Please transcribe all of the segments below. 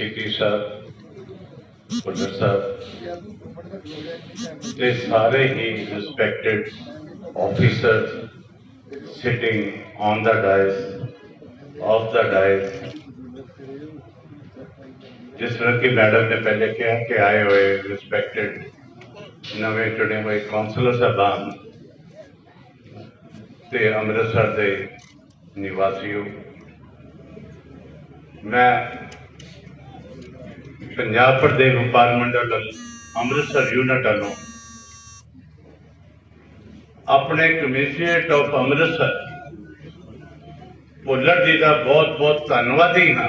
CP ਸਾਹਿਬ ਪੁੱਲਰ ਸਾਹਿਬ ਤੇ ਸਾਰੇ ਹੀ respected officers sitting on the dais, off the dais. ਜਿਸ ਤਰ੍ਹਾਂ ਕਿ ਮੈਡਮ ਨੇ ਪਹਿਲੇ ਕਿਹਾ ਕਿ ਆਏ ਹੋਏ respected ਨਵੇਂ ਚੁਣੇ ਹੋਏ ਕਾਉਂਸਲਰ ਸਾਹਿਬਾਨ ਤੇ ਅੰਮ੍ਰਿਤਸਰ ਦੇ ਨਿਵਾਸੀਓ ਮੈਂ ਪੰਜਾਬ ਪ੍ਰਦੇਸ਼ ਵਪਾਰ ਮੰਡਲ ਅੰਮ੍ਰਿਤਸਰ ਯੂਨਿਟ ਵੱਲੋਂ ਆਪਣੇ ਕਮਿਸ਼ਨਰੇਟ ਆਫ ਅੰਮ੍ਰਿਤਸਰ ਭੁੱਲਰ ਜੀ ਦਾ ਬਹੁਤ ਬਹੁਤ ਧੰਨਵਾਦੀ ਹਾਂ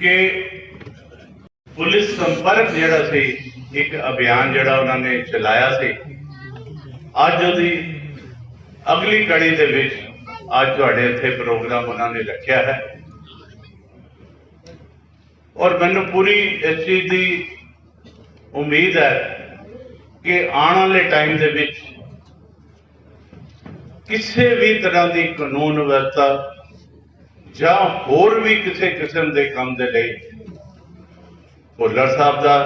ਕਿ ਪੁਲਿਸ ਸੰਪਰਕ ਜਿਹੜਾ ਸੀ, ਇੱਕ ਅਭਿਆਨ ਜਿਹੜਾ ਉਹਨਾਂ ਨੇ ਚਲਾਇਆ ਸੀ, ਅੱਜ ਉਹਦੀ ਅਗਲੀ ਕੜੀ ਦੇ ਵਿੱਚ ਅੱਜ ਤੁਹਾਡੇ ਇੱਥੇ ਪ੍ਰੋਗਰਾਮ ਉਹਨਾਂ ਨੇ ਰੱਖਿਆ ਹੈ। ਔਰ ਮੈਨੂੰ ਪੂਰੀ ਇਸ ਚੀਜ਼ ਦੀ ਉਮੀਦ ਹੈ ਕਿ ਆਉਣ ਵਾਲੇ ਟਾਈਮ ਦੇ ਵਿੱਚ ਕਿਸੇ ਵੀ ਤਰ੍ਹਾਂ ਦੀ ਕਾਨੂੰਨ ਵਿਵਸਥਾ ਜਾਂ ਹੋਰ ਵੀ ਕਿਸੇ ਕਿਸਮ ਦੇ ਕੰਮ ਦੇ ਲਈ ਭੁੱਲਰ ਸਾਹਿਬ ਦਾ,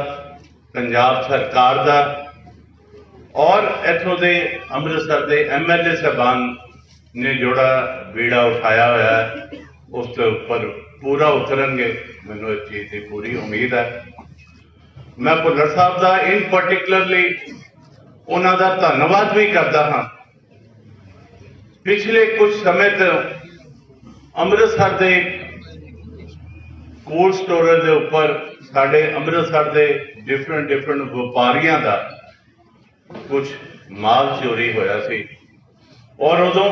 ਪੰਜਾਬ ਸਰਕਾਰ ਦਾ ਔਰ ਇੱਥੋਂ ਦੇ ਅੰਮ੍ਰਿਤਸਰ ਦੇ ਐਮਐਲਏ ਸਾਹਿਬਾਨ ਨੇ ਜਿਹੜਾ ਬੀੜਾ ਉਠਾਇਆ ਹੋਇਆ ਉਸ ਦੇ ਉੱਪਰ ਪੂਰਾ ਉਤਰਨਗੇ। ਮੈਨੂੰ ਇਸ ਚੀਜ਼ ਦੀ ਪੂਰੀ ਉਮੀਦ ਹੈ। ਮੈਂ ਭੁੱਲਰ ਸਾਹਿਬ ਦਾ ਇਨ ਪਾਰਟਿਕੂਲਰਲੀ ਉਹਨਾਂ ਦਾ ਧੰਨਵਾਦ ਵੀ ਕਰਦਾ ਹਾਂ। ਪਿਛਲੇ ਕੁਝ ਸਮੇਂ ਤੋਂ ਅੰਮ੍ਰਿਤਸਰ ਦੇ ਕੋਲਡ ਸਟੋਰੇਜ ਦੇ ਉੱਪਰ ਸਾਡੇ ਅੰਮ੍ਰਿਤਸਰ ਦੇ ਡਿਫਰੈਂਟ ਡਿਫਰੈਂਟ ਵਪਾਰੀਆਂ ਦਾ ਕੁਝ ਮਾਲ ਚੋਰੀ ਹੋਇਆ ਸੀ। ਔਰ ਉਦੋਂ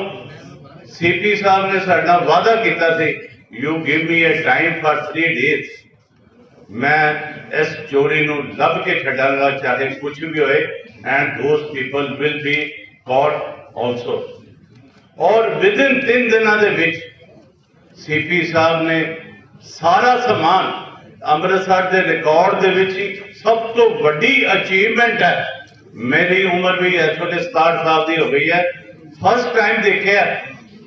ਸੀਪੀ ਸਾਹਿਬ ਨੇ ਸਾਡਾ ਵਾਅਦਾ ਕੀਤਾ ਸੀ you give me a time for 3 days ਮੈਂ ਇਸ ਚੋਰੀ ਨੂੰ ਲੱਭ ਕੇ ਛੱਡਾਂਗਾ ਚਾਹੇ ਕੁਝ ਵੀ ਹੋਏ and those people will be caught also or within 3 ਦਿਨਾਂ ਦੇ ਵਿੱਚ ਸੀਪੀ ਸਾਹਿਬ ਨੇ ਸਾਰਾ ਸਮਾਨ ਅੰਮ੍ਰਿਤਸਰ ਦੇ ਰਿਕਾਰਡ ਦੇ ਵਿੱਚ ਹੀ ਸਭ ਤੋਂ ਵੱਡੀ ਅਚੀਵਮੈਂਟ ਹੈ ਮੇਰੀ ਉਮਰ ਵੀ ਇਸ ਵੇਲੇ 67 ਸਾਲ ਦੀ ਹੋ ਗਈ ਹੈ ਫਸਟ ਟਾਈਮ ਦੇਖਿਆ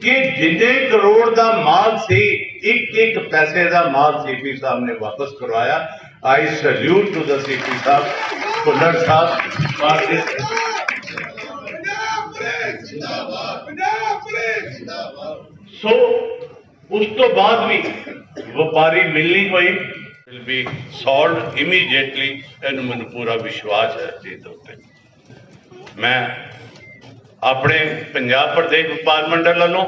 ਕਿ ਜਿੰਨੇ ਕਰੋੜ ਦਾ ਮਾਲ ਸੀ ਇੱਕ ਇੱਕ ਪੈਸੇ ਦਾ ਮਾਲ ਸੀਪੀ ਸਾਹਿਬ ਨੇ ਵਾਪਸ ਕਰਵਾਇਆ। I salute to the CP sahib, Bhullar sahib for this so ਉਸ ਤੋਂ ਬਾਅਦ ਵੀ ਵਪਾਰੀ ਮਿਲਣੀ ਹੋਈ। ਵਿਲ ਬੀ ਸੋਲਵਡ ਇਮੀਡੀਏਟਲੀ ਇਹਨੂੰ ਮੈਨੂੰ ਪੂਰਾ ਵਿਸ਼ਵਾਸ ਹੈ ਜੀ ਦੇ ਮੈਂ ਆਪਣੇ ਪੰਜਾਬ ਪ੍ਰਦੇਸ਼ ਵਪਾਰ ਮੰਡਲ ਵੱਲੋਂ,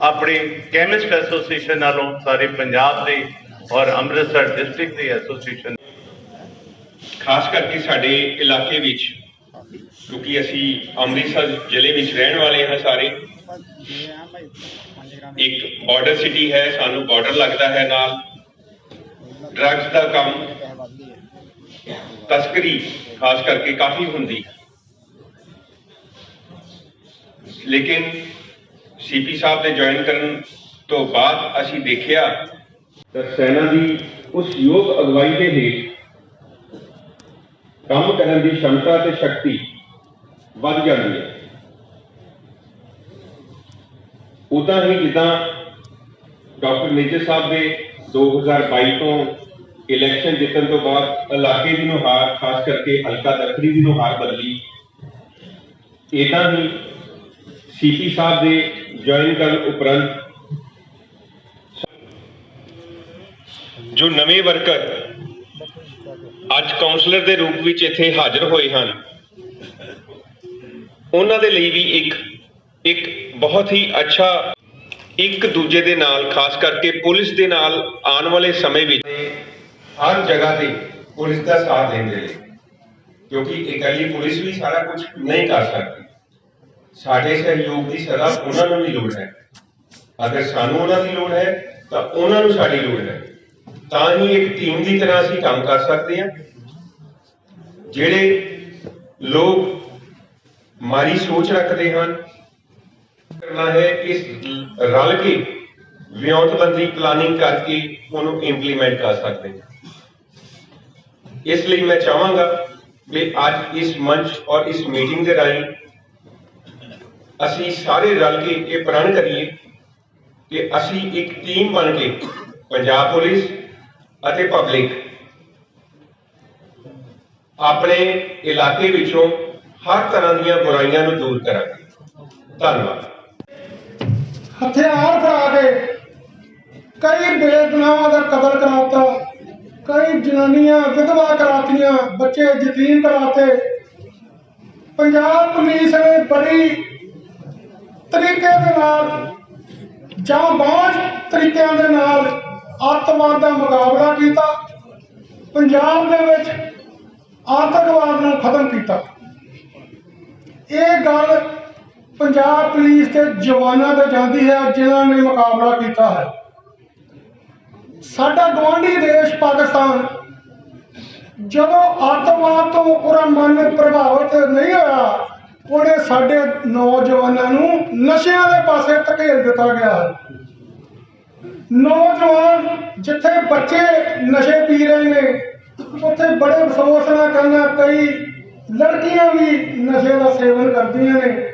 ਆਪਣੀ ਕੈਮਿਸਟ ਐਸੋਸੀਏਸ਼ਨ ਵੱਲੋਂ, ਸਾਰੇ ਪੰਜਾਬ ਦੀ ਔਰ ਅੰਮ੍ਰਿਤਸਰ ਡਿਸਟ੍ਰਿਕਟ ਦੀ ਐਸੋਸੀਏਸ਼ਨ। ਖਾਸ ਕਰਕੇ ਸਾਡੇ ਇਲਾਕੇ ਵਿੱਚ, ਕਿਉਂਕਿ ਅਸੀਂ ਅੰਮ੍ਰਿਤਸਰ ਜ਼ਿਲ੍ਹੇ ਵਿੱਚ ਰਹਿਣ ਵਾਲੇ ਹਾਂ ਸਾਰੇ, ਇੱਕ ਬਾਰਡਰ ਸਿਟੀ ਹੈ, ਸਾਨੂੰ ਬਾਰਡਰ ਲੱਗਦਾ ਹੈ ਨਾਲ। ਡਰੱਗਸ ਦਾ ਕੰਮ ਤਸਕਰੀ, ਖਾਸ ਕਰਕੇ ਕਾਫੀ ਹੁੰਦੀ। ਹੈ ਲੇਕਿਨ ਸੀਪੀ ਸਾਹਿਬ ਦੇ ਜੁਆਇਨ ਕਰਨ ਤੋਂ ਬਾਅਦ ਅਸੀਂ ਦੇਖਿਆ ਤਾਂ ਸੈਨਾ ਦੀ ਉਸ ਯੋਗ ਅਗਵਾਈ ਦੇ ਹੇਠ ਕੰਮ ਕਰਨ ਦੀ ਸ਼ਮਤਾ ਤੇ ਸ਼ਕਤੀ ਵੱਧ ਜਾਂਦੀ ਹੈ। ਉਦਾਂ ਹੀ ਜਿੱਦਾਂ ਡਾਕਟਰ ਮੇਜਰ ਸਾਹਿਬ ਦੇ 2022 ਤੋਂ ਇਲੈਕਸ਼ਨ ਜਿੱਤਣ ਤੋਂ ਬਾਅਦ ਇਲਾਕੇ ਦੀ ਨੁਹਾਰ ਖਾਸ ਕਰਕੇ ਹਲਕਾ ਦੱਖਣੀ ਦੀ ਨੁਹਾਰ ਬਦਲੀ ਇਦਾਂ ਹੀ ਸੀਪੀ ਸਾਹਿਬ ਦੇ ਜੁਆਇਨ ਕਰਨ ਉਪਰੰਤ ਜੋ ਨਵੇਂ ਵਰਕਰ ਅੱਜ ਕਾਉਂਸਲਰ ਦੇ ਰੂਪ ਵਿੱਚ ਇੱਥੇ ਹਾਜ਼ਰ ਹੋਏ ਹਨ, ਉਹਨਾਂ ਦੇ ਲਈ ਵੀ ਇੱਕ ਇੱਕ ਬਹੁਤ ਹੀ ਅੱਛਾ ਇੱਕ ਦੂਜੇ ਦੇ ਨਾਲ, ਖਾਸ ਕਰਕੇ ਪੁਲਿਸ ਦੇ ਨਾਲ ਆਉਣ ਵਾਲੇ ਸਮੇਂ ਵਿੱਚ ਹਰ ਜਗ੍ਹਾ ਤੇ ਪੁਲਿਸ ਦਾ ਸਾਥ ਦੇਣ ਦੇ ਲਈ, ਕਿਉਂਕਿ ਇਕੱਲੀ ਪੁਲਿਸ ਵੀ ਸਾਰਾ ਕੁਝ ਨਹੀਂ ਕਰ ਸਕਦੀ। ਸਾਡੇ ਸਹਿਯੋਗ ਦੀ ਸਦਾ ਉਹਨਾਂ ਨੂੰ ਵੀ ਲੋੜ ਹੈ। ਅਗਰ ਸਾਨੂੰ ਉਹਨਾਂ ਦੀ ਲੋੜ ਹੈ, ਤਾਂ ਉਹਨਾਂ ਨੂੰ ਸਾਡੀ ਲੋੜ ਹੈ। ਤਾਂ ਹੀ ਇੱਕ ਟੀਮ ਦੀ ਤਰ੍ਹਾਂ ਅਸੀਂ ਕੰਮ ਕਰ ਸਕਦੇ ਹਾਂ। ਜਿਹੜੇ ਲੋਕ ਮਾਰੀ ਸੋਚ ਰੱਖਦੇ ਹਨ, ਕਰਨਾ ਹੈ ਇਸ ਰਲ ਕੇ ਵਿਉਂਤਬੰਦੀ ਪਲਾਨਿੰਗ ਕਰਕੇ ਉਹਨੂੰ ਇੰਪਲੀਮੈਂਟ ਕਰ ਸਕਦੇ ਹਾਂ। ਇਸ ਲਈ ਮੈਂ ਚਾਹਾਂਗਾ ਕਿ ਅੱਜ ਇਸ ਮੰਚ ਔਰ ਇਸ ਮੀਟਿੰਗ ਦੇ ਰਾਹੀਂ ਅਸੀਂ ਸਾਰੇ ਰਲ ਕੇ ਇਹ ਪ੍ਰਣ ਕਰੀਏ ਕਿ ਅਸੀਂ ਇੱਕ ਟੀਮ ਬਣ ਕੇ ਪੰਜਾਬ ਪੁਲਿਸ ਅਤੇ ਪਬਲਿਕ ਆਪਣੇ ਇਲਾਕੇ ਵਿੱਚੋਂ ਹਰ ਤਰ੍ਹਾਂ ਦੀਆਂ ਬੁਰਾਈਆਂ ਨੂੰ ਦੂਰ ਕਰਾਂਗੇ। ਧੰਨਵਾਦ। ਹਥਿਆਰ ਫੜਾ ਕੇ ਕਈ ਬੇਗੁਨਾਹਾਂ ਦਾ ਕਤਲ ਕਰਾਤਾ, ਕਈ ਜਨਾਨੀਆਂ ਵਿਧਵਾ ਕਰਾਤੀਆਂ, ਬੱਚੇ ਯਤੀਮ ਕਰਾਤੇ। ਪੰਜਾਬ ਪੁਲਿਸ ਨੇ ਬੜੀ ਤਰੀਕੇ ਦੇ ਨਾਲ ਜਾਂ ਬਾਝ ਤਰੀਕਿਆਂ ਦੇ ਨਾਲ ਅੱਤਵਾਦ ਦਾ ਮੁਕਾਬਲਾ ਕੀਤਾ, ਪੰਜਾਬ ਦੇ ਵਿੱਚ ਆਤੰਕਵਾਦ ਨੂੰ ਖਤਮ ਕੀਤਾ। ਇਹ ਗੱਲ ਪੰਜਾਬ ਪੁਲਿਸ ਦੇ ਜਵਾਨਾਂ ਤੇ ਜਾਂਦੀ ਹੈ, ਜਿਨ੍ਹਾਂ ਨੇ ਮੁਕਾਬਲਾ ਕੀਤਾ ਹੈ। ਸਾਡਾ ਗਵਾਂਢੀ ਦੇਸ਼ ਪਾਕਿਸਤਾਨ ਜਦੋਂ ਅੱਤਵਾਦ ਤੋਂ ਪੂਰਾ ਮਨ ਪ੍ਰਭਾਵਿਤ ਨਹੀਂ ਹੋਇਆ ਉਹਨੇ ਸਾਡੇ ਨੌਜਵਾਨਾਂ ਨੂੰ ਨਸ਼ਿਆਂ ਦੇ ਪਾਸੇ ਧਕੇਲ ਦਿੱਤਾ ਗਿਆ। ਹੈ ਨੌਜਵਾਨ ਜਿੱਥੇ ਬੱਚੇ ਨਸ਼ੇ ਪੀ ਰਹੇ ਨੇ, ਉੱਥੇ ਬੜੇ ਅਫਸੋਸ ਨਾਲ ਕਹਿੰਦਾ, ਕਈ ਲੜਕੀਆਂ ਵੀ ਨਸ਼ੇ ਦਾ ਸੇਵਨ ਕਰਦੀਆਂ ਨੇ।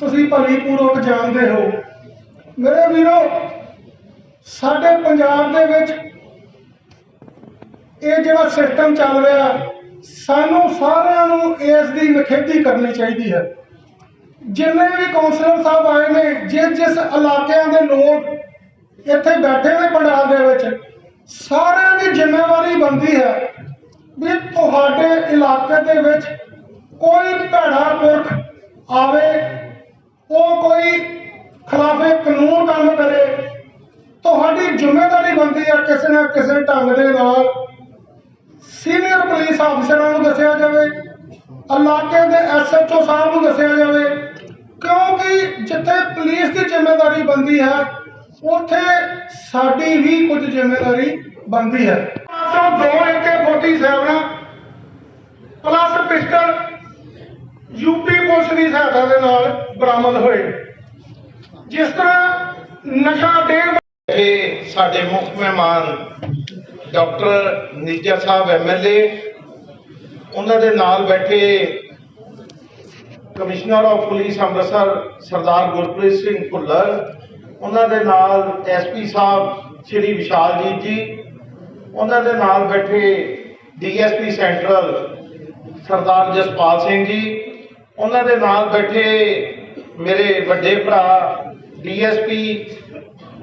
ਤੁਸੀਂ ਭਲੀ ਪੂਰਵਕ ਜਾਣਦੇ ਹੋ। ਮੇਰੇ ਵੀਰੋ, ਸਾਡੇ ਪੰਜਾਬ ਦੇ ਵਿੱਚ ਇਹ ਜਿਹੜਾ ਸਿਸਟਮ ਚੱਲ ਰਿਹਾ ਸਾਨੂੰ ਸਾਰਿਆਂ ਨੂੰ ਇਸ ਦੀ ਨਿਖੇਧੀ ਕਰਨੀ ਚਾਹੀਦੀ ਹੈ। ਜਿੰਨੇ ਵੀ ਕਾਉਂਸਲਰ ਸਾਹਿਬ ਆਏ ਨੇ, ਜਿਸ ਜਿਸ ਇਲਾਕਿਆਂ ਦੇ ਲੋਕ ਇੱਥੇ ਬੈਠੇ ਨੇ ਪੰਡਾਲ ਦੇ ਵਿੱਚ, ਸਾਰਿਆਂ ਦੀ ਜ਼ਿੰਮੇਵਾਰੀ ਬਣਦੀ ਹੈ ਵੀ ਤੁਹਾਡੇ ਇਲਾਕੇ ਦੇ ਵਿੱਚ ਕੋਈ ਭੈੜਾ ਪੁਰਖ ਆਵੇ, ਉਹ ਕੋਈ ਖਿਲਾਫੇ ਕਾਨੂੰਨ ਕੰਮ ਕਰੇ। ਤੁਹਾਡੀ ਜ਼ਿੰਮੇਵਾਰੀ ਬਣਦੀ ਹੈ ਕਿਸੇ ਨਾ ਕਿਸੇ ਢੰਗ ਦੇ ਨਾਲ। ਸੀਨੀਅਰ ਪੁਲਿਸ ਅਫਸਰਾਂ ਨੂੰ ਦੱਸਿਆ ਜਾਵੇ, ਇਲਾਕੇ ਦੇ ਐਸਐਚਓ ਸਾਹਿਬ ਨੂੰ ਦੱਸਿਆ ਜਾਵੇ, ਕਿਉਂਕਿ ਜਿੱਥੇ ਪੁਲਿਸ ਦੀ ਜ਼ਿੰਮੇਵਾਰੀ ਬਣਦੀ ਹੈ, ਉੱਥੇ ਸਾਡੀ ਵੀ ਕੁਝ ਜ਼ਿੰਮੇਵਾਰੀ ਬਣਦੀ ਹੈ। ਤਾਂ ਦੋ AK47 plus pistol UP police ਦੀ ਸਹਾਇਤਾ ਦੇ ਨਾਲ ਬਰਾਮਦ ਹੋਏ। ਜਿਸ ਤਰ੍ਹਾਂ ਨਸ਼ਾ ਡੇਢ ਸਾਡੇ ਮੁੱਖ ਮਹਿਮਾਨ ਡਾਕਟਰ ਨੀਜਾ ਸਾਹਿਬ ਐਮਐਲਏ, ਉਹਨਾਂ ਦੇ ਨਾਲ ਬੈਠੇ commissioner of police Amritsar Sardar Gurpreet Singh Bhullar, ਉਹਨਾਂ ਦੇ ਨਾਲ ਐਸਪੀ ਸਾਹਿਬ ਸ਼੍ਰੀ ਵਿਸ਼ਾਲਜੀਤ ਜੀ, ਉਹਨਾਂ ਦੇ ਨਾਲ ਬੈਠੇ ਡੀਐਸਪੀ ਸੈਂਟਰਲ ਸਰਦਾਰ ਜਸਪਾਲ ਸਿੰਘ ਜੀ, ਉਹਨਾਂ ਦੇ ਨਾਲ ਬੈਠੇ ਮੇਰੇ ਵੱਡੇ ਭਰਾ ਡੀਐਸਪੀ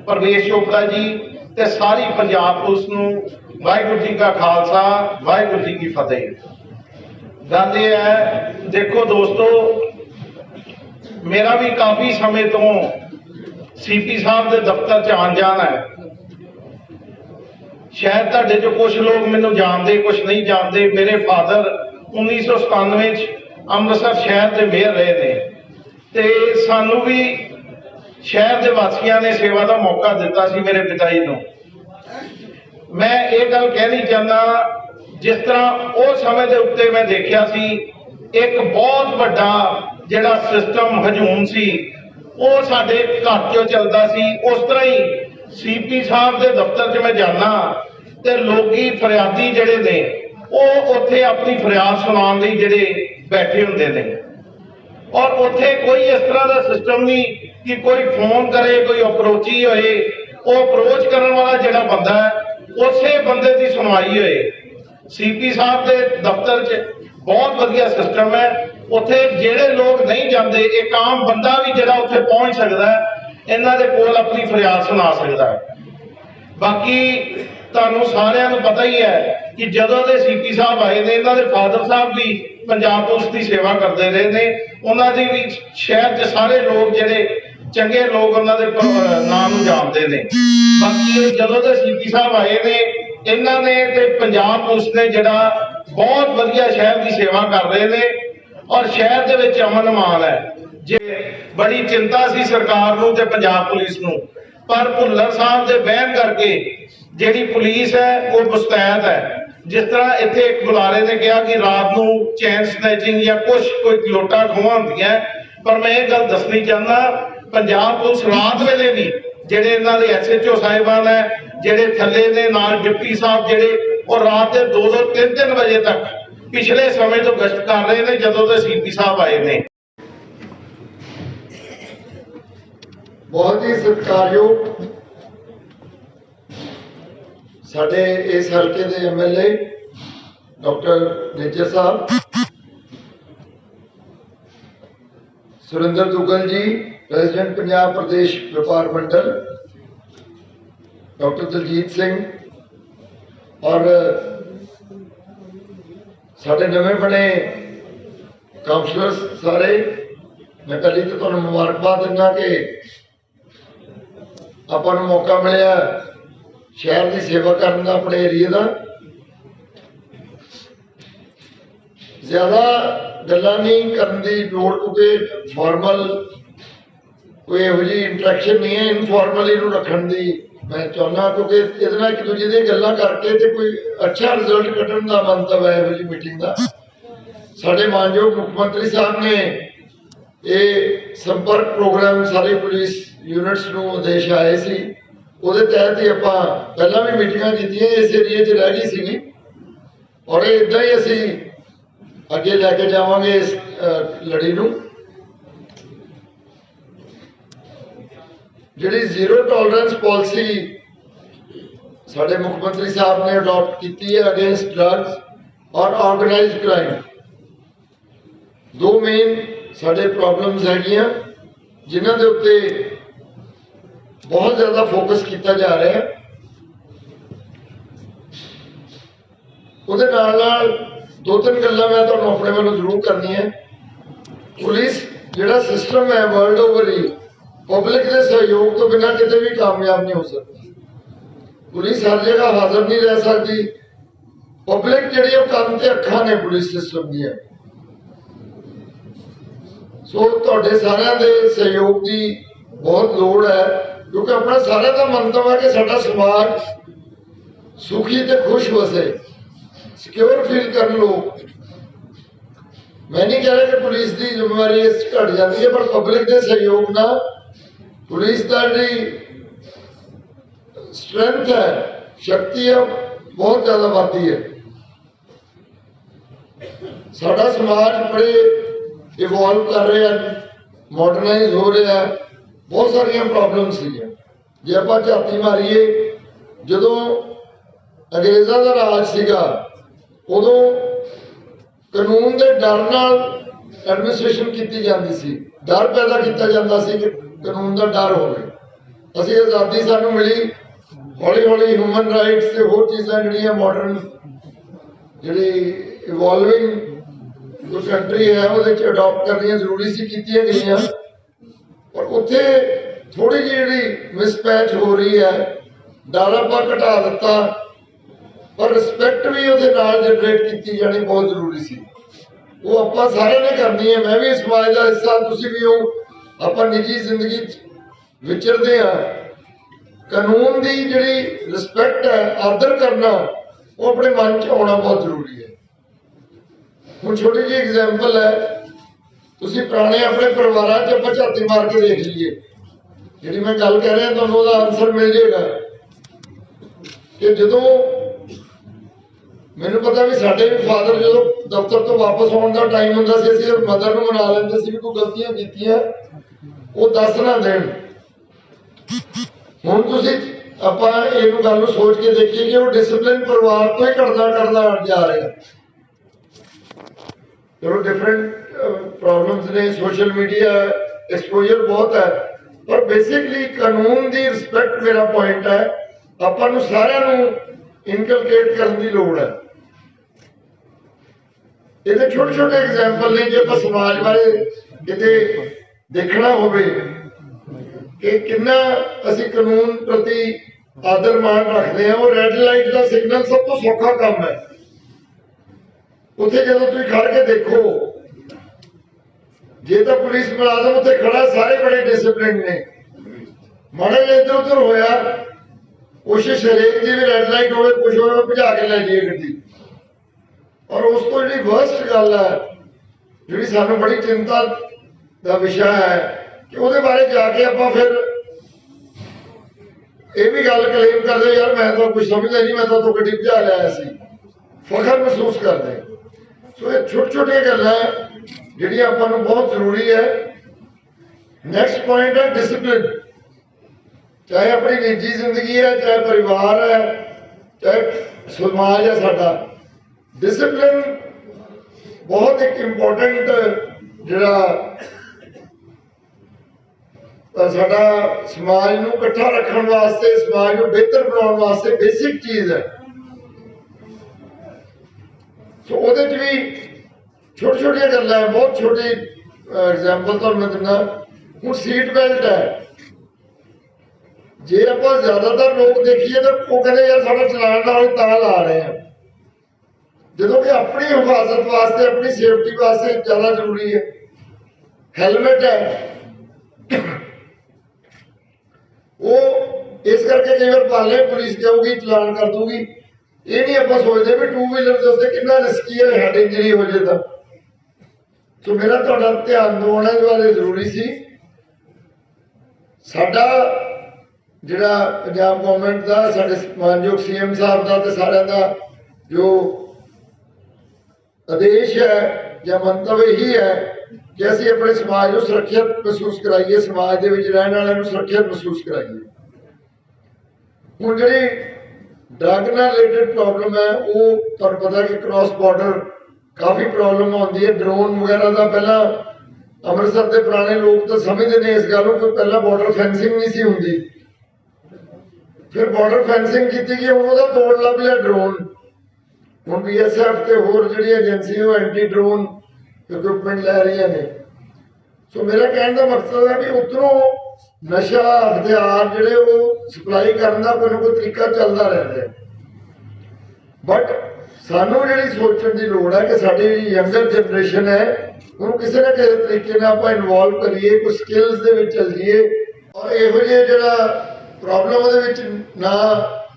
ਪਰਵੇਸ਼ ਚੋਪੜਾ ਜੀ ਤੇ ਸਾਰੀ ਪੰਜਾਬ ਪੁਲਿਸ ਨੂੰ ਵਾਹਿਗੁਰੂ ਜੀ ਕਾ ਖਾਲਸਾ, ਵਾਹਿਗੁਰੂ ਜੀ ਕੀ ਫਤਿਹ। ਗੱਲ ਇਹ ਹੈ, ਦੇਖੋ ਦੋਸਤੋ, ਮੇਰਾ ਵੀ ਕਾਫੀ ਸਮੇਂ ਤੋਂ ਸੀਪੀ ਸਾਹਿਬ ਦੇ ਦਫ਼ਤਰ ਚ ਆਉਣ ਜਾਣ ਹੈ। ਸ਼ਾਇਦ ਤੁਹਾਡੇ ਚੋਂ ਕੁਝ ਲੋਕ ਮੈਨੂੰ ਜਾਣਦੇ ਕੁਝ ਨਹੀਂ ਜਾਣਦੇ। ਮੇਰੇ ਫਾਦਰ 1997 ਚ ਅੰਮ੍ਰਿਤਸਰ ਸ਼ਹਿਰ ਦੇ ਮੇਅਰ ਰਹੇ ਨੇ। ਤੇ ਸਾਨੂੰ ਵੀ ਸ਼ਹਿਰ ਦੇ ਵਾਸੀਆਂ ਨੇ ਸੇਵਾ ਦਾ ਮੌਕਾ ਦਿੱਤਾ ਸੀ ਮੇਰੇ ਪਿਤਾ ਜੀ ਨੂੰ। ਮੈਂ ਇਹ ਗੱਲ ਕਹਿਣੀ ਚਾਹੁੰਦਾ ਜਿਸ ਤਰ੍ਹਾਂ ਉਹ ਸਮੇਂ ਦੇ ਉੱਤੇ ਮੈਂ ਦੇਖਿਆ ਸੀ, ਇੱਕ ਬਹੁਤ ਵੱਡਾ ਜਿਹੜਾ ਸਿਸਟਮ ਹਜੂਮ ਸੀ, ਉਹ ਸਾਡੇ ਘਰ ਚੋਂ ਚੱਲਦਾ ਸੀ। ਉਸ ਤਰ੍ਹਾਂ ਹੀ ਸੀਪੀ ਸਾਹਿਬ ਦੇ ਦਫ਼ਤਰ 'ਚ ਮੈਂ ਜਾਣਾ ਤੇ ਲੋਕੀ ਫਰਿਆਦੀ ਜਿਹੜੇ ਨੇ, ਉਹ ਉੱਥੇ ਆਪਣੀ ਫਰਿਆਦ ਸੁਣਾਉਣ ਲਈ ਜਿਹੜੇ ਬੈਠੇ ਹੁੰਦੇ ਨੇ। ਔਰ ਉੱਥੇ ਕੋਈ ਇਸ ਤਰ੍ਹਾਂ ਦਾ ਸਿਸਟਮ ਨਹੀਂ ਕਿ ਕੋਈ ਫੋਨ ਕਰੇ, ਕੋਈ ਅਪਰੋਚੀ ਹੋਏ। ਉਹ ਅਪਰੋਚ ਕਰਨ ਵਾਲਾ ਜਿਹੜਾ ਬੰਦਾ ਹੈ ਉਸੇ ਬੰਦੇ ਦੀ ਸੁਣਵਾਈ ਹੋਏ। ਸੀਪੀ ਸਾਹਿਬ ਦੇ ਦਫ਼ਤਰ 'ਚ ਬਹੁਤ ਵਧੀਆ ਸਿਸਟਮ ਹੈ। ਉੱਥੇ ਜਿਹੜੇ ਲੋਕ ਨਹੀਂ ਜਾਂਦੇ, ਇੱਕ ਆਮ ਬੰਦਾ ਵੀ ਜਿਹੜਾ ਉੱਥੇ ਪਹੁੰਚ ਸਕਦਾ ਹੈ, ਇਹਨਾਂ ਦੇ ਕੋਲ ਆਪਣੀ ਫਰਿਆਦ ਸੁਣਾ ਸਕਦਾ ਹੈ। ਬਾਕੀ ਤੁਹਾਨੂੰ ਸਾਰਿਆਂ ਨੂੰ ਪਤਾ ਹੀ ਹੈ ਕਿ ਜਦੋਂ ਦੇ ਸੀਪੀ ਸਾਹਿਬ ਆਏ ਨੇ, ਇਹਨਾਂ ਦੇ ਫਾਦਰ ਸਾਹਿਬ ਵੀ ਪੰਜਾਬ ਪੁਲਿਸ ਦੀ ਸੇਵਾ ਕਰਦੇ ਰਹੇ ਨੇ। ਉਹਨਾਂ ਦੀ ਵੀ ਸ਼ਹਿਰ 'ਚ ਸਾਰੇ ਲੋਕ ਜਿਹੜੇ ਚੰਗੇ ਲੋਕ ਉਹਨਾਂ ਦੇ ਪ- ਨਾਮ ਨੂੰ ਜਾਣਦੇ ਨੇ। ਬਾਕੀ ਜਦੋਂ ਦੇ ਸੀਪੀ ਸਾਹਿਬ ਆਏ ਨੇ, ਇਹਨਾਂ ਨੇ ਤੇ ਪੰਜਾਬ ਪੁਲਿਸ ਨੇ ਜਿਹੜਾ ਬਹੁਤ ਵਧੀਆ ਸ਼ਹਿਰ ਦੀ ਸੇਵਾ ਕਰ ਰਹੇ ਨੇ ਔਰ ਸ਼ਹਿਰ ਦੇ ਵਿੱਚ ਅਮਨ ਮਾਨ ਹੈ। ਜੇ ਬੜੀ ਚਿੰਤਾ ਸੀ ਸਰਕਾਰ ਨੂੰ ਤੇ ਪੰਜਾਬ ਪੁਲਿਸ ਨੂੰ, ਪਰ ਭੁੱਲਰ ਸਾਹਿਬ ਦੇ ਬਹਿਨ ਕਰਕੇ ਜਿਹੜੀ ਪੁਲਿਸ ਹੈ, ਉਹ ਮੁਸਤੈਦ ਹੈ। ਜਿਸ ਤਰ੍ਹਾਂ ਇੱਥੇ ਇੱਕ ਬੁਲਾਰੇ ਨੇ ਕਿਹਾ ਕਿ ਰਾਤ ਨੂੰ ਚੈਨ ਸਨੈਚਿੰਗ ਜਾਂ ਕੁਝ ਕੋਈ ਲੋਟਾ ਖੋਹਾਂ ਹੁੰਦੀਆਂ, ਪਰ ਮੈਂ ਇਹ ਗੱਲ ਦੱਸਣੀ ਚਾਹੁੰਦਾ ਪੰਜਾਬ ਪੁਲਿਸ ਰਾਤ ਵੇਲੇ ਵੀ ਜਿਹੜੇ ਇਹਨਾਂ ਦੇ ਐਸਐਚਓ ਸਾਹਿਬਾਨ ਹੈ, ਜਿਹੜੇ ਥੱਲੇ ਦੇ ਨਾਲ ਡਿਪਟੀ ਸਾਹਿਬ ਜਿਹੜੇ, ਉਹ ਰਾਤ ਦੇ 2-2 3-3 ਵਜੇ ਤੱਕ ਪਿਛਲੇ ਸਮੇਂ ਤੋਂ ਗਸ਼ਤ ਕਰ ਰਹੇ ਨੇ ਜਦੋਂ ਦੇ ਸੀਪੀ ਸਾਹਿਬ ਆਏ ਨੇ। ਬਹੁਤ ਹੀ ਸਤਿਕਾਰਯੋਗ ਸਾਡੇ ਇਸ ਹਲਕੇ ਦੇ MLA doctor Nijjar sahib, Surinder Duggal ji president Punjab Pradesh ਵਪਾਰ ਮੰਡਲ ਡਾਕਟਰ ਦਲਜੀਤ ਸਿੰਘ ਔਰ, ਸਾਡੇ ਨਵੇਂ ਬਣੇ ਕਾਉਂਸਲਰ ਸਾਰੇ, ਮੈਂ ਪਹਿਲੀ ਤਾਂ ਤੁਹਾਨੂੰ ਮੁਬਾਰਕਬਾਦ ਦਿੰਦਾ ਕਿ ਆਪਾਂ ਨੂੰ ਮੌਕਾ ਮਿਲਿਆ ਸ਼ਹਿਰ ਦੀ ਸੇਵਾ ਕਰਨ ਦਾ ਆਪਣੇ ਏਰੀਆ ਦਾ। ਜ਼ਿਆਦਾ ਗੱਲਾਂ ਨਹੀਂ ਕਰਨ ਦੀ ਲੋੜ ਕਿਉਂਕਿ ਫਾਰਮਲ ਕੋਈ ਇਹੋ ਜਿਹੀ ਇੰਟਰੈਕਸ਼ਨ ਨਹੀਂ ਹੈ ਇਨਫਾਰਮਲ ਇਹਨੂੰ ਰੱਖਣ ਦੀ। ਮੈਂ ਚਾਹੁੰਦਾ ਕਿਉਂਕਿ ਇਹਦੇ ਨਾਲ ਇੱਕ ਦੂਜੇ ਦੀਆਂ ਗੱਲਾਂ ਕਰਕੇ ਤੇ ਕੋਈ ਅੱਛਾ ਰਿਜ਼ਲਟ ਕੱਢਣ ਦਾ ਮੰਤਵ ਹੈ ਇਹੋ ਜਿਹੀ ਮੀਟਿੰਗ ਦਾ। ਸਾਡੇ ਮਾਨਯੋਗ ਮੁੱਖ ਮੰਤਰੀ ਸਾਹਿਬ ਨੇ ਇਹ ਸੰਪਰਕ ਪ੍ਰੋਗਰਾਮ ਸਾਰੇ ਪੁਲਿਸ ਯੂਨਿਟਸ ਨੂੰ ਉਦੇਸ਼ ਆਏ ਸੀ। ਉਹਦੇ ਤਹਿਤ ਹੀ ਆਪਾਂ ਪਹਿਲਾਂ ਵੀ ਮੀਟਿੰਗਾਂ ਕੀਤੀਆਂ, ਇਸ ਏਰੀਏ 'ਚ ਰਹਿ ਗਈ ਸੀਗੀ। ਔਰ ਇਹ ਇਦਾਂ ਹੀ ਅਸੀਂ ਅੱਗੇ ਲੈ ਕੇ ਜਾਵਾਂਗੇ ਇਸ ਲੜੀ ਨੂੰ। ਜਿਹੜੀ ਜ਼ੀਰੋ ਟੋਲਰੈਂਸ ਪਾਲਿਸੀ ਸਾਡੇ ਮੁੱਖ ਮੰਤਰੀ ਸਾਹਿਬ ਨੇ ਅਡਾਪਟ ਕੀਤੀ ਹੈ against drugs or organized crime ਦੋ ਮੇਨ ਸਾਡੇ ਪ੍ਰੋਬਲਮਸ ਹੈਗੀਆਂ, ਜਿਨ੍ਹਾਂ ਦੇ ਉੱਤੇ ਬਹੁਤ ਜ਼ਿਆਦਾ ਫੋਕਸ ਕੀਤਾ ਜਾ ਰਿਹਾ ਹੈ। ਉਹਦੇ ਨਾਲ ਨਾਲ ਦੋ ਤਿੰਨ ਗੱਲਾਂ ਮੈਂ ਤੁਹਾਨੂੰ ਆਪਣੇ ਵੱਲੋਂ ਜ਼ਰੂਰ ਕਰਨੀਆਂ। ਹੈ ਪੁਲਿਸ ਜਿਹੜਾ ਸਿਸਟਮ ਹੈ ਵਰਲਡ ਓਵਰ ਹੀ ਪਬਲਿਕ ਦੇ ਸਹਿਯੋਗ ਤੋਂ ਬਿਨਾਂ ਕਿਤੇ ਵੀ ਕਾਮਯਾਬ ਨਹੀਂ ਹੋ ਸਕਦੀ। ਪੁਲਿਸ ਹਰ ਜਗ੍ਹਾ ਹਾਜ਼ਰ ਨਹੀਂ ਰਹਿ ਸਕਦੀ। ਪਬਲਿਕ ਜਿਹੜੀ ਉਹ ਕੰਨ ਤੇ ਅੱਖਾਂ ਨੇ ਪੁਲਿਸ ਸਿਸਟਮ ਦੀਆਂ। ਸੋ ਤੁਹਾਡੇ ਸਾਰਿਆਂ ਦੇ ਸਹਿਯੋਗ ਦੀ ਬਹੁਤ ਲੋੜ ਹੈ, ਕਿਉਂਕਿ ਆਪਣਾ ਸਾਰਿਆਂ ਦਾ ਮੰਤਵ ਹੈ ਕਿ ਸਾਡਾ ਸਮਾਜ ਸੁਖੀ ਤੇ ਖੁਸ਼ ਵਸੇ ਸਿਕਿਉਰ ਫੀਲ ਕਰਨ ਲੋਕ। ਮੈਂ ਨਹੀਂ ਕਹਿ ਰਿਹਾ ਕਿ ਪੁਲਿਸ ਦੀ ਜ਼ਿੰਮੇਵਾਰੀ ਇਸ ਘਟ ਜਾਂਦੀ ਹੈ, ਪਰ ਪਬਲਿਕ ਦੇ ਸਹਿਯੋਗ ਨਾਲ ਪੁਲਿਸ ਦਾ ਜਿਹੜੀ ਸਟਰੈਂਥ ਹੈ, ਸ਼ਕਤੀ ਹੈ, ਬਹੁਤ ਜ਼ਿਆਦਾ ਵੱਧਦੀ ਹੈ। ਸਾਡਾ ਸਮਾਜ ਬੜੇ ਇਵੋਲਵ ਕਰ ਰਿਹਾ ਮਾਡਰਨਾਈਜ਼ ਹੋ ਰਿਹਾ ਬਹੁਤ ਸਾਰੀਆਂ ਪ੍ਰੋਬਲਮਸ ਸੀ ਜੇ ਆਪਾਂ ਝਾਤੀ ਮਾਰੀਏ, ਜਦੋਂ ਅੰਗਰੇਜ਼ਾਂ ਦਾ ਰਾਜ ਸੀਗਾ, ਉਦੋਂ ਕਾਨੂੰਨ ਦੇ ਡਰ ਨਾਲ ਐਡਮਿਨਿਸਟ੍ਰੇਸ਼ਨ ਕੀਤੀ ਜਾਂਦੀ ਸੀ। ਡਰ ਪੈਦਾ ਕੀਤਾ ਜਾਂਦਾ ਸੀ ਕਿ ਕਾਨੂੰਨ ਦਾ ਡਰ ਹੋਵੇ ਅਸੀਂ ਆਜ਼ਾਦੀ ਸਾਨੂੰ ਮਿਲੀ। ਹੌਲੀ ਹੌਲੀ ਹਿਊਮਨ ਰਾਈਟਸ ਤੇ ਹੋਰ ਚੀਜ਼ਾਂ ਜਿਹੜੀਆਂ ਮਾਡਰਨ ਜਿਹੜੀ ਇਵੋਲਵਿੰਗ ਜੋ ਕੰਟਰੀ ਹੈ, ਉਹਦੇ ਚ ਅਡਾਪਟ ਕਰਨੀਆਂ ਜ਼ਰੂਰੀ ਸੀ, ਕੀਤੀਆਂ ਗਈਆਂ। ਪਰ ਉੱਥੇ ਥੋੜੀ ਜਿਹੜੀ ਮਿਸਪੈਚ ਹੋ ਰਹੀ ਹੈ, ਡਰ ਘਟਾ ਦਿੱਤਾ। ਪਰ ਰਿਸਪੈਕਟ ਵੀ ਉਹਦੇ ਨਾਲ ਜਨਰੇਟ ਕੀਤੀ ਜਾਣੀ ਬਹੁਤ ਜ਼ਰੂਰੀ ਸੀ। ਉਹ ਆਪਾਂ ਸਾਰਿਆਂ ਨੇ ਕਰਨੀ ਹੈ। ਮੈਂ ਵੀ ਇਸ ਸਮਾਜ ਦਾ ਹਿੱਸਾ, ਤੁਸੀਂ ਵੀ ਹੋ। ਆਪਾਂ ਨਿੱਜੀ ਜ਼ਿੰਦਗੀ ਵਿਚਰਦੇ ਆ ਕਾਨੂੰਨ ਦੀ ਜਿਹੜੀ ਰਿਸਪੈਕਟ ਹੈ, ਆਦਰ ਕਰਨਾ, ਉਹ ਆਪਣੇ ਮਨ 'ਚ ਆਉਣਾ ਬਹੁਤ ਜ਼ਰੂਰੀ ਹੈ। ਹੁਣ ਛੋਟੀ ਜਿਹੀ ਐਗਜ਼ਾਮਪਲ ਹੈ, ਤੁਸੀਂ ਪੁਰਾਣੇ ਆਪਣੇ ਪਰਿਵਾਰਾਂ 'ਚ ਆਪਾਂ ਝਾਤੀ ਮਾਰ ਕੇ ਦੇਖ ਲਈਏ। ਜਿਹੜੀ ਮੈਂ ਗੱਲ ਕਰ ਰਿਹਾ, ਤੁਹਾਨੂੰ ਉਹਦਾ ਆਨਸਰ ਮਿਲ ਜਾਏਗਾ। ਕਿ ਜਦੋਂ ਮੈਨੂੰ ਪਤਾ ਵੀ ਸਾਡੇ ਵੀ ਫਾਦਰ ਜਦੋਂ ਦਫ਼ਤਰ ਤੋਂ ਵਾਪਸ ਆਉਣ ਦਾ ਟਾਈਮ ਹੁੰਦਾ ਸੀ, ਅਸੀਂ ਮਦਰ ਨੂੰ ਮਨਾ ਲੈਂਦੇ ਸੀ ਵੀ ਕੋਈ ਗਲਤੀਆਂ ਕੀਤੀਆਂ। ਉਹ ਦੱਸ ਨਾ ਦੇਣ। ਹੁਣ ਤੁਸੀਂ ਆਪਾਂ ਇਹਨੂੰ ਗੱਲ ਨੂੰ ਸੋਚ ਕੇ ਦੇਖੀਏ ਕਿ ਉਹ ਡਿਸਪਲਿਨ ਪਰਿਵਾਰ ਤੋਂ ਹੀ ਕਰਦਾ ਕਰਦਾ ਜਾ ਰਿਹਾ। ਚਲੋ ਡਿਫਰੈਂਟ ਪ੍ਰੋਬਲਮਸ ਨੇ ਸੋਸ਼ਲ ਮੀਡੀਆ ਐਕਸਪੋਜ਼ਰ ਬਹੁਤ ਹੈ। ਪਰ ਬੇਸਿਕਲੀ ਕਾਨੂੰਨ ਦੀ ਰਿਸਪੈਕਟ ਮੇਰਾ ਪੁਆਇੰਟ ਹੈ। ਆਪਾਂ ਨੂੰ ਸਾਰਿਆਂ ਨੂੰ ਇਨਕਲਕੇਟ ਕਰਨ ਦੀ ਲੋੜ ਹੈ। ਇਹਦੇ ਛੋਟੇ ਛੋਟੇ ਐਗਜ਼ਾਮਪਲ ਨੇ ਜੇ ਆਪਾਂ ਸਮਾਜ ਬਾਰੇ ਕਿਤੇ ਦੇਖਣਾ ਹੋਵੇ ਕਿ ਕਿੰਨਾ ਅਸੀਂ ਕਾਨੂੰਨ ਪ੍ਰਤੀ ਆਦਰ ਮਾਣ ਰੱਖਦੇ ਹਾਂ, ਉਹ ਰੈੱਡ ਲਾਈਟ ਦਾ ਸਿਗਨਲ ਸਭ ਤੋਂ ਸੌਖਾ ਕੰਮ ਹੈ। ਉੱਥੇ ਜਦੋਂ ਤੁਸੀਂ ਖੜ ਕੇ ਦੇਖੋ, ਜੇ ਤਾਂ ਪੁਲਿਸ ਮੁਲਾਜ਼ਮ ਉੱਥੇ ਖੜਾ, ਸਾਰੇ ਬੜੇ ਡਿਸਪਲਿਨ ਨੇ। ਮਾੜਾ ਜਿਹਾ ਇੱਧਰ ਉੱਧਰ ਹੋਇਆ, ਕੋਸ਼ਿਸ਼ ਹਰੇਕ ਦੀ ਵੀ ਰੈੱਡ ਲਾਈਟ ਹੋਵੇ ਕੁਝ ਹੋਵੇ ਭਜਾ ਕੇ ਲੈ ਜਾਈਏ ਗੱਡੀ। ਔਰ ਉਸ ਤੋਂ ਜਿਹੜੀ ਵਰਸਟ ਗੱਲ ਹੈ, ਜਿਹੜੀ ਸਾਨੂੰ ਬੜੀ ਚਿੰਤਾ ਦਾ ਵਿਸ਼ਾ ਹੈ ਕਿ ਉਹਦੇ ਬਾਰੇ ਜਾ ਕੇ ਆਪਾਂ ਫਿਰ ਇਹ ਵੀ ਗੱਲ ਕਲੇਮ ਕਰਦੇ ਯਾਰ ਮੈਂ ਤਾਂ ਕੁਝ ਸਮਝਦਾ ਨਹੀਂ, ਮੈਂ ਤਾਂ ਤੋਂ ਗੱਡੀ ਭਜਾ ਲਿਆ ਸੀ। ਫਖਰ ਮਹਿਸੂਸ ਕਰਦੇ ਸੋ ਇਹ ਛੋਟੇ ਛੋਟੀਆਂ ਗੱਲਾਂ ਜਿਹੜੀਆਂ ਆਪਾਂ ਨੂੰ ਬਹੁਤ ਜ਼ਰੂਰੀ ਹੈ। ਨੈਕਸਟ ਪੁਆਇੰਟ ਹੈ ਡਿਸਪਲਿਨ ਚਾਹੇ ਆਪਣੀ ਨਿੱਜੀ ਜ਼ਿੰਦਗੀ ਹੈ, ਚਾਹੇ ਪਰਿਵਾਰ ਹੈ, ਚਾਹੇ ਸਮਾਜ ਹੈ ਸਾਡਾ। ਡਿਸਪਲਿਨ ਬਹੁਤ ਇੱਕ ਇੰਪੋਰਟੈਂਟ ਜਿਹੜਾ ਅ, ਸਾਡਾ ਸਮਾਜ ਨੂੰ ਇਕੱਠਾ ਰੱਖਣ ਵਾਸਤੇ ਸਮਾਜ ਨੂੰ ਬਿਹਤਰ ਬਣਾਉਣ ਵਾਸਤੇ ਬੇਸਿਕ ਚੀਜ਼ ਹੈ। ਸੋ ਉਹਦੇ 'ਚ ਵੀ ਛੋਟੀ ਛੋਟੀਆਂ ਗੱਲਾਂ ਬਹੁਤ ਛੋਟੀ ਐਗਜ਼ਾਮਪਲ ਤੁਹਾਨੂੰ ਮੈਂ ਦਿੰਦਾ। ਹੁਣ ਸੀਟ ਬੈਲਟ ਹੈ। ਜੇ ਆਪਾਂ ਜ਼ਿਆਦਾਤਰ ਲੋਕ ਦੇਖੀਏ ਤਾਂ ਉਹ ਕਹਿੰਦੇ ਯਾਰ ਸਾਡਾ ਚਲਾਨ ਨਾਲ ਤਾਂ ਲਾ ਰਹੇ ਆ ਜਦੋਂ ਕਿ ਆਪਣੀ ਹਿਫਾਜ਼ਤ ਵਾਸਤੇ ਆਪਣੀ ਸੇਫਟੀ ਵਾਸਤੇ ਜ਼ਿਆਦਾ ਜ਼ਰੂਰੀ ਹੈ। ਹੈਲਮਟ ਹੈ। ਉਹ ਇਸ ਕਰਕੇ ਕਈ ਵਾਰ ਪਾਲੇ, ਪੁਲਿਸ ਜਾਊਗੀ, ਚਲਾਨ ਕਰ ਦੂਗੀ ਇਹ ਨਹੀਂ ਆਪਾਂ ਸੋਚਦੇ ਵੀ ਟੂ ਵੀਲਰ ਦੇ ਉੱਤੇ ਕਿੰਨਾ ਰਿਸਕੀ ਹੈ ਹੈਡ ਇੰਜਰੀ ਹੋ ਜੇ ਤਾਂ। ਸੋ ਮੇਰਾ ਤੁਹਾਡਾ ਧਿਆਨ ਦਿਵਾਉਣਾ ਇਸ ਬਾਰੇ ਜ਼ਰੂਰੀ ਸੀ। ਸਾਡਾ ਜਿਹੜਾ ਪੰਜਾਬ ਗਵਰਨਮੈਂਟ ਦਾ, ਸਾਡੇ ਮਾਨਯੋਗ ਸੀਐਮ ਸਾਹਿਬ ਦਾ ਤੇ ਸਾਰਿਆਂ ਦਾ ਜੋ ਆਦੇਸ਼ ਹੈ ਜਾਂ ਮੰਤਵ ਇਹੀ ਹੈ ਕਿ ਅਸੀਂ ਆਪਣੇ ਸਮਾਜ ਨੂੰ ਸੁਰੱਖਿਅਤ ਮਹਿਸੂਸ ਕਰਾਈਏ, ਸਮਾਜ ਦੇ ਵਿੱਚ ਰਹਿਣ ਵਾਲਿਆਂ ਨੂੰ ਸੁਰੱਖਿਅਤ ਮਹਿਸੂਸ ਕਰਾਈਏ। ਹੁਣ ਜਿਹੜੀ ਡਰਗ ਨਾਲ ਰਿਲੇਟਡ ਪ੍ਰੋਬਲਮ ਹੈ, ਉਹ ਤੁਹਾਨੂੰ ਪਤਾ ਕਿ ਕ੍ਰਾਸ ਬਾਰਡਰ ਕਾਫੀ ਪ੍ਰੋਬਲਮ ਆਉਂਦੀ ਹੈ। ਡਰੋਨ ਵਗੈਰਾ ਦਾ ਪਹਿਲਾਂ ਅੰਮ੍ਰਿਤਸਰ ਦੇ ਪੁਰਾਣੇ ਲੋਕ ਤਾਂ ਸਮਝਦੇ ਨੇ ਇਸ ਗੱਲ ਨੂੰ ਕਿ ਪਹਿਲਾਂ ਬਾਰਡਰ ਫੈਂਸਿੰਗ ਨਹੀਂ ਸੀ ਹੁੰਦੀ। ਫਿਰ ਬਾਰਡਰ ਫੈਂਸਿੰਗ ਕੀਤੀ ਗਈ, ਹੁਣ ਉਹਦਾ ਤੋੜ ਲੱਭ ਲਿਆ ਡਰੋਨ ਹੁਣ ਬੀਐਸਐਫ ਤੇ ਹੋਰ ਜਿਹੜੀ ਏਜੰਸੀ ਉਹ ਐਂਟੀ ਡਰੋਨ ਇਕਵਿਪਮੈਂਟ ਲੈ ਰਹੀਆਂ ਨੇ। ਸੋ ਮੇਰਾ ਕਹਿਣ ਦਾ ਮਕਸਦ ਹੈ ਵੀ ਉਧਰੋਂ ਨਸ਼ਾ ਹਥਿਆਰ ਜਿਹੜੇ ਉਹ ਸਪਲਾਈ ਕਰਨ ਦਾ ਕੋਈ ਨਾ ਕੋਈ ਤਰੀਕਾ ਚੱਲਦਾ ਰਹਿੰਦਾ ਬਟ ਸਾਨੂੰ ਜਿਹੜੀ ਸੋਚਣ ਦੀ ਲੋੜ ਹੈ ਕਿ ਸਾਡੀ ਯੰਗਰ ਜਨਰੇਸ਼ਨ ਹੈ, ਉਹਨੂੰ ਕਿਸੇ ਨਾ ਕਿਸੇ ਤਰੀਕੇ ਨਾਲ ਆਪਾਂ ਇਨਵੋਲਵ ਕਰੀਏ ਕੁਝ ਸਕਿੱਲਸ ਦੇ ਵਿੱਚ ਚੱਲ ਜਾਈਏ ਔਰ ਇਹੋ ਜਿਹੇ ਜਿਹੜਾ ਪ੍ਰੋਬਲਮ ਉਹਦੇ ਵਿੱਚ ਨਾ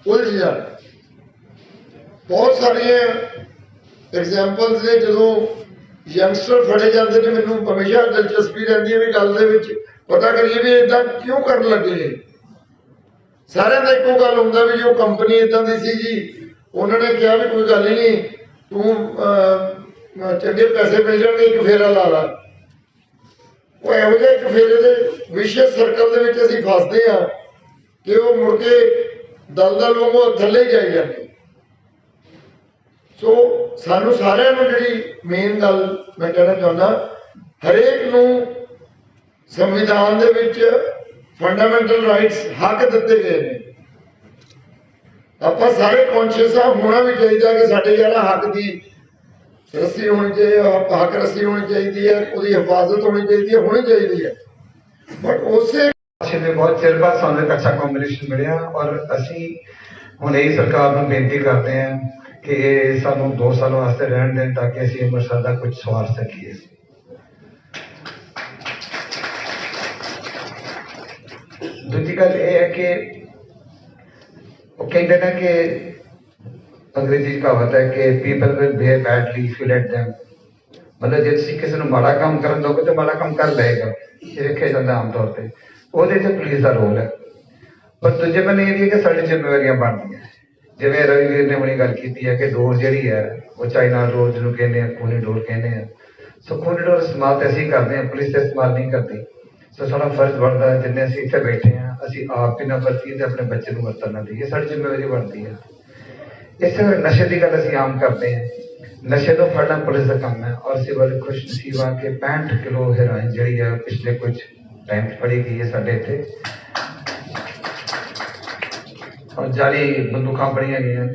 ਉਲਝ ਜਾਣ ਬਹੁਤ ਸਾਰੀਆਂ ਐਗਜ਼ਾਮਪਲਸ ਨੇ ਜਦੋਂ ਯੰਗਸਟਰ ਫੜੇ ਜਾਂਦੇ ਨੇ ਮੈਨੂੰ, ਹਮੇਸ਼ਾ ਦਿਲਚਸਪੀ ਰਹਿੰਦੀ ਹੈ ਵੀ ਗੱਲ ਦੇ ਵਿੱਚ। ਪਤਾ ਕਰੀਏ ਵੀ ਇਦਾਂ ਕਿਉਂ ਕਰਨ ਲੱਗੇ ਸਾਰਿਆਂ ਦਾ ਇੱਕੋ ਗੱਲ ਹੁੰਦਾ ਵੀ ਜੋ ਕੰਪਨੀ ਇਦਾਂ ਦੀ ਸੀ ਜੀ, ਉਹਨਾਂ ਨੇ ਕਿਹਾ ਵੀ ਕੋਈ ਗੱਲ ਹੀ ਨਹੀਂ, ਤੂੰ ਚੰਗੇ ਪੈਸੇ ਮਿਲ ਜਾਣਗੇ, ਇੱਕ ਫੇਰਾ ਲਾ ਲਾ। ਉਹ ਇਹੋ ਜਿਹੇ ਇੱਕ ਫੇਰੇ ਦੇ ਵਿਸ਼ੇਸ਼ ਸਰਕਲ ਦੇ ਵਿੱਚ ਅਸੀਂ ਫਸਦੇ ਆ ਕਿ ਉਹ ਮੁੜ ਕੇ ਦਲਦਲ ਵਾਂਗੂ ਥੱਲੇ ਹੀ ਜਾਈ ਜਾਂਦੇ। ਸੋ ਸਾਨੂੰ ਸਾਰਿਆਂ ਨੂੰ ਜਿਹੜੀ ਮੇਨ ਗੱਲ ਮੈਂ ਕਹਿਣਾ ਚਾਹੁੰਦਾ, ਹਰੇਕ ਨੂੰ ਸੰਵਿਧਾਨ ਦੇ ਵਿੱਚ ਫੰਡਾਮੈਂਟਲ ਰਾਈਟਸ ਹੱਕ ਦਿੱਤੇ ਗਏ ਨੇ। ਆਪਾਂ ਸਾਰੇ ਕੌਨਸ਼ੀਅਸ ਆ, ਹੋਣਾ ਵੀ ਚਾਹੀਦਾ ਕਿ ਸਾਡੇ ਜਿਹੜਾ ਹੱਕ ਦੀ ਰੱਸੀ ਹੋਣੀ ਚਾਹੀਦੀ ਹੈ ਹੱਕ ਰੱਸੀ ਹੋਣੀ ਚਾਹੀਦੀ ਹੈ, ਉਹਦੀ ਹਿਫਾਜ਼ਤ ਹੋਣੀ ਚਾਹੀਦੀ ਹੈ, ਹੋਣੀ ਚਾਹੀਦੀ ਹੈ। ਬਟ ਉਸੇ ਪਿਛਲੇ ਬਹੁਤ ਚਿਰ ਬਾਅਦ ਸਾਨੂੰ ਇੱਕ ਅੱਛਾ ਕੰਬੀਨੇਸ਼ਨ ਮਿਲਿਆ ਔਰ ਅਸੀਂ ਹੁਣ ਇਹ ਸਰਕਾਰ ਨੂੰ ਬੇਨਤੀ ਕਰਦੇ ਹਾਂ ਕਿ ਇਹ ਸਾਨੂੰ 2 ਸਾਲ ਵਾਸਤੇ ਰਹਿਣ ਦੇਣ ਤਾਂ ਕਿ ਅਸੀਂ ਅੰਮ੍ਰਿਤਸਰ ਦਾ ਕੁਝ ਸਵਾਰ ਸਕੀਏ। ਦੂਜੀ ਗੱਲ ਇਹ ਹੈ ਕਿ ਉਹ ਕਹਿੰਦੇ ਨੇ ਕਿ ਅੰਗਰੇਜ਼ੀ ਕਹਾਵਤ ਹੈ ਕਿ people will behave badly if you let them ਮਤਲਬ ਜੇ ਤੁਸੀਂ ਕਿਸੇ ਨੂੰ ਮਾੜਾ ਕੰਮ ਕਰਨ ਦੋਗੇ ਤਾਂ ਮਾੜਾ ਕੰਮ ਕਰ ਲਏਗਾ। ਇਹ ਦੇਖਿਆ ਜਾਂਦਾ ਆਮ ਤੌਰ ਤੇ। ਉਹਦੇ 'ਚ ਪੁਲਿਸ ਦਾ ਰੋਲ ਹੈ। ਪਰ ਦੂਜੇ ਬੰਨੇ ਇਹ ਵੀ ਹੈ ਕਿ ਸਾਡੀ ਜ਼ਿੰਮੇਵਾਰੀਆਂ ਬਣਦੀਆਂ। ਜਿਵੇਂ ਰਵੀਵੀਰ ਨੇ ਹੁਣੀ ਗੱਲ ਕੀਤੀ ਹੈ ਕਿ ਡੋਰ ਜਿਹੜੀ ਹੈ, ਉਹ ਚਾਈਨਾ ਡੋਰ ਜਿਹਨੂੰ ਕਹਿੰਦੇ ਆ, ਖੂਨੀ ਡੋਰ ਕਹਿੰਦੇ ਆ। ਸੋ ਖੂਨੀ ਡੋਰ ਇਸਤੇਮਾਲ ਤਾਂ ਅਸੀਂ ਕਰਦੇ ਹਾਂ, ਪੁਲਿਸ ਤਾਂ ਇਸਤੇਮਾਲ ਨਹੀਂ ਕਰਦੀ। ਸੋ ਸਾਡਾ ਫਰਜ਼ ਬਣਦਾ ਜਿੰਨੇ ਅਸੀਂ ਇੱਥੇ ਬੈਠੇ ਹਾਂ, ਅਸੀਂ ਆਪ ਵੀ ਨਾ ਵਰਤੀਏ ਤੇ ਆਪਣੇ ਬੱਚੇ ਨੂੰ ਵਰਤਣ ਨਾ ਦਈਏ। ਸਾਡੀ ਜ਼ਿੰਮੇਵਾਰੀ ਬਣਦੀ ਹੈ। ਇਸ ਤਰ੍ਹਾਂ ਨਸ਼ੇ ਦੀ ਗੱਲ ਅਸੀਂ ਆਮ ਕਰਦੇ ਹਾਂ। ਨਸ਼ੇ ਤੋਂ ਫੜਨਾ ਪੁਲਿਸ ਦਾ ਕੰਮ ਹੈ ਔਰ ਅਸੀਂ ਬੜੇ ਖੁਸ਼ ਨਸੀਬ ਹਾਂ ਕਿ 65 ਕਿਲੋ ਹੈਰੋਇਨ ਜਿਹੜੀ ਹੈ ਪਿਛਲੇ ਕੁਝ ਟਾਈਮ 'ਚ ਫੜੀ ਗਈ ਹੈ ਸਾਡੇ ਇੱਥੇ। ਔਰ ਜਾਲੀ ਬੰਦੂਕਾਂ ਫੜੀਆਂ ਗਈਆਂ।